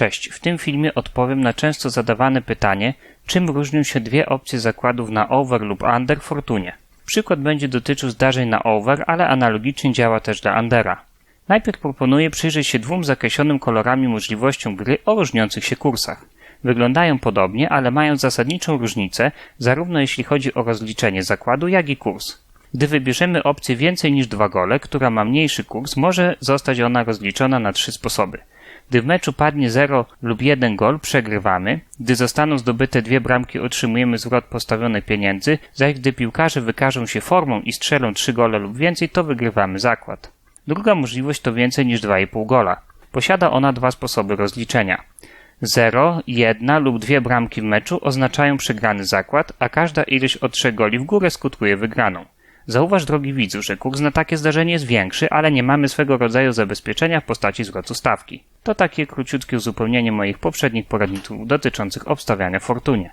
Cześć, w tym filmie odpowiem na często zadawane pytanie, czym różnią się dwie opcje zakładów na over lub under w Fortunie. Przykład będzie dotyczył zdarzeń na over, ale analogicznie działa też dla undera. Najpierw proponuję przyjrzeć się dwóm zakreślonym kolorami możliwościom gry o różniących się kursach. Wyglądają podobnie, ale mają zasadniczą różnicę, zarówno jeśli chodzi o rozliczenie zakładu, jak i kurs. Gdy wybierzemy opcję więcej niż dwa gole, która ma mniejszy kurs, może zostać ona rozliczona na trzy sposoby. Gdy w meczu padnie 0 lub 1 gol, przegrywamy. Gdy zostaną zdobyte dwie bramki, otrzymujemy zwrot postawionych pieniędzy, zaś gdy piłkarze wykażą się formą i strzelą 3 gole lub więcej, to wygrywamy zakład. Druga możliwość to więcej niż 2,5 gola. Posiada ona dwa sposoby rozliczenia. 0, 1 lub dwie bramki w meczu oznaczają przegrany zakład, a każda ilość od 3 goli w górę skutkuje wygraną. Zauważ, drogi widzu, że kurs na takie zdarzenie jest większy, ale nie mamy swego rodzaju zabezpieczenia w postaci zwrotu stawki. To takie króciutkie uzupełnienie moich poprzednich poradników dotyczących obstawiania fortunie.